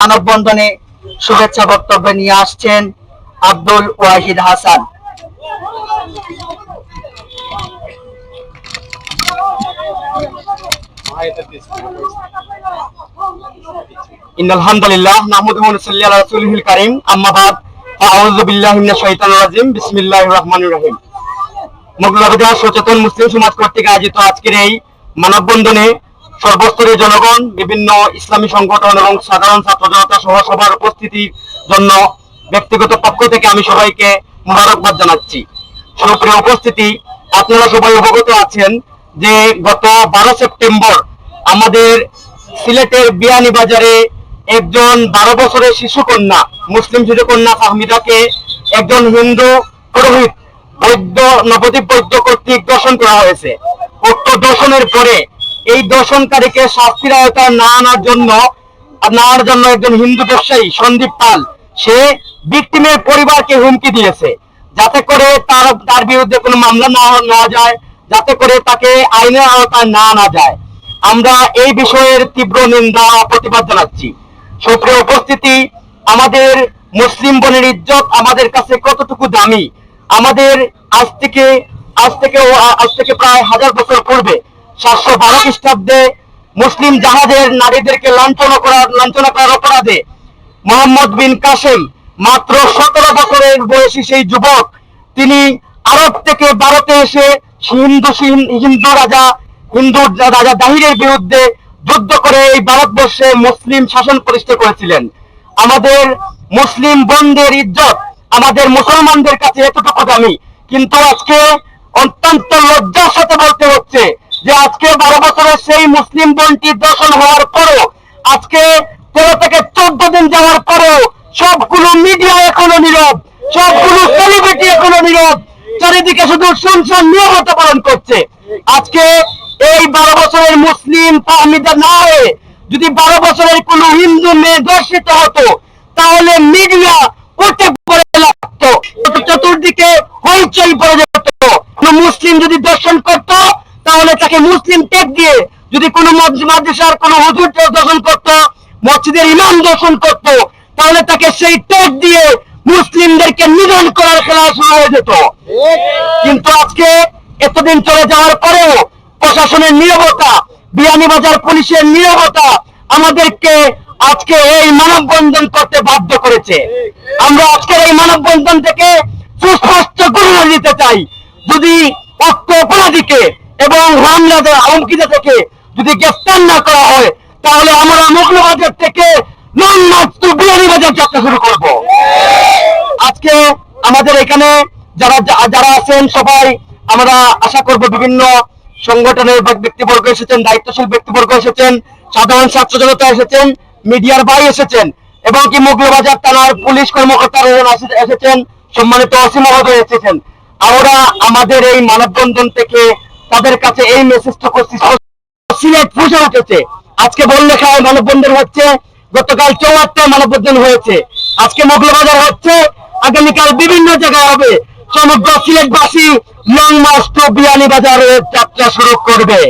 মানববন্ধনে শুভেচ্ছা বক্তব্য নিয়ে আসছেন আব্দুল ওয়াহিদ হাসান। হামদুলিল্লাহ নাহমাদুহু ওয়া নুসাল্লি আলা রাসূলিল কারীম। আম্মা বাদ, আউযু বিল্লাহি মিনাশ শাইতানির রাজিম। বিসমিল্লাহির রহমানির রহিম। মোগলাবাজার সচেতন মুসলিম সমাজ কর্তৃক আয়োজিত আজকের এই মানববন্ধনে সর্বস্তরের জনগণ, বিভিন্ন ইসলামী সংগঠন এবং সাধারণ ছাত্র জনতা সহ সবার উপস্থিতির জন্য ব্যক্তিগত পক্ষ থেকে আমি সবাইকে মোবারকবাদ জানাচ্ছি। সুপ্রিয় উপস্থিতি, আপনারা সবাই অবগত আছেন যে গত বারো সেপ্টেম্বর আমাদের সিলেটের বিয়ানি বাজারে একজন বারো বছরের শিশু কন্যা মুসলিম শিশু কন্যা ফাহমিদাকে একজন হিন্দু পুরোহিত বৈদ্য নবদ্বীপ বৈদ্য কর্তৃক দর্শন করা হয়েছে। উক্ত দর্শনের পরে এই দর্শনকারীকে শাস্তির আওতায় না আনার জন্য, না আনার জন্য একজন হিন্দু ব্যবসায়ী সন্দীপ পাল, সে ভিকটিমের পরিবারকে হুমকি দিয়েছে। যাতে করে তার তার বিরুদ্ধে কোনো মামলা না নেওয়া যায়, যাতে করে তাকে আইনের আওতায় না আনা যায়। আমরা এই বিষয়ের তীব্র নিন্দা প্রতিবাদ জানাচ্ছি। সুপ্রিয় উপস্থিতি, আমাদের মুসলিম বোনের ইজ্জত আমাদের কাছে কতটুকু দামি? আমাদের আজ থেকে আজ থেকে আজ থেকে প্রায় হাজার বছর পূর্বে সাতশো বারো খ্রিস্টাব্দে মুসলিম জাহাজের নারীদেরকে লাঞ্ছনা করার লাঞ্ছনা করার অপরাধে মোহাম্মদ বিন কাসেম মাত্র সতেরো বছরের বয়সী সেই যুবক, তিনি আরব থেকে ভারতে এসে হিন্দু হিন্দু রাজা হিন্দু রাজা দাহিরের বিরুদ্ধে যুদ্ধ করে এই ভারতবর্ষে মুসলিম শাসন প্রতিষ্ঠা করেছিলেন। আমাদের মুসলিম বোনদের ইজ্জত, আমাদের মুসলমানদের কাছে এতটুকু দামি কিন্তু আজকে অত্যন্ত লজ্জার সাথে বলতে হচ্ছে যে আজকে বারো বছরের সেই মুসলিম বোনটি দর্শন হওয়ার পরও, আজকে তেরো থেকে চোদ্দ দিন যাওয়ার পরেও সবগুলো মিডিয়া এখনও নীরব, সবগুলো সেলিব্রিটি এখনও নীরব, চারিদিকে শুধু শুনশান নিয়মতা পালন করছে। আজকে এই বারো বছরের মুসলিম তাহমিদা না হয়ে যদি বারো বছরের কোন হিন্দু মেয়ে দর্শিত হতো তাহলে মিডিয়া উঠে পড়ে লাগতো চতুর্দিকে হইচই পড়ে যেত। কোন মুসলিম যদি দর্শন করত তাহলে তাকে মুসলিম টেক দিয়ে যদি কোনো মসজিদ- মাদ্রাসার কোনো হুজুর দর্শন করত মসজিদের ইমাম দর্শন করত তাহলে তাকে সেই টেক দিয়ে মুসলিমদেরকে নিধন করার খেলা শুরু হয়ে যেত। কিন্তু আজকে এতদিন চলে যাওয়ার পরেও প্রশাসনের নীরবতা বিয়ানীবাজার পুলিশের নীরবতা আমাদেরকে আজকে এই মানববন্ধন করতে বাধ্য করেছে। আমরা আজকের এই মানববন্ধন থেকে সুস্পষ্ট ঘোষণা দিতে চাই। যদি উক্ত অপরাধীকে এবং হামলাদের হুমকিতে থেকে যদি গ্রেফতার না করা হয়, তাহলে আমরা মুগলবাজার থেকে বিয়ানীবাজার যাত্রা শুরু করব। আজকে আমাদের এখানে যারা যারা আছেন সবাই, আমরা আশা করব বিভিন্ন সংগঠনের ব্যক্তিবর্গ এসেছেন, দায়িত্বশীল ব্যক্তিবর্গ এসেছেন, সাধারণ ছাত্র জনতা এসেছেন, মিডিয়ার ভাই এসেছেন, এবং কি মুগলবাজার থানার পুলিশ কর্মকর্তারা এসে- এসেছেন, সম্মানিত অসীম মহোদয় এসেছেন। আমরা আমাদের এই মানববন্ধন থেকে তাদের কাছে এই মেসেজটা করছি। সিলেট ফুসে উঠেছে। আজকে বললে খায় মানববন্ধন হচ্ছে, গতকাল চৌহাত্তর মানববন্ধন হয়েছে। আজকে মগলবাজার হচ্ছে, আগামীকাল বিভিন্ন জায়গায় হবে। সমগ্র সিলেটবাসী লং মার্চ টু বিয়ানীবাজারের যাত্রা শুরু করবে।